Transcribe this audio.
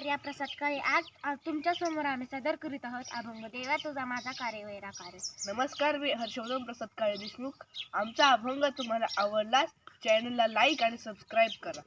आर्या प्रसाद काळे. आज तुमच्यासमोर आम्ही सादर करीत आहोत अभंग देवा तुझा माझा कार्य वैरा कार्य. नमस्कार मी हर्षवर्धन प्रसाद काळे देशमुख. आमचा अभंग तुम्हाला आवडलास चॅनलला लाईक आणि सबस्क्राईब करा.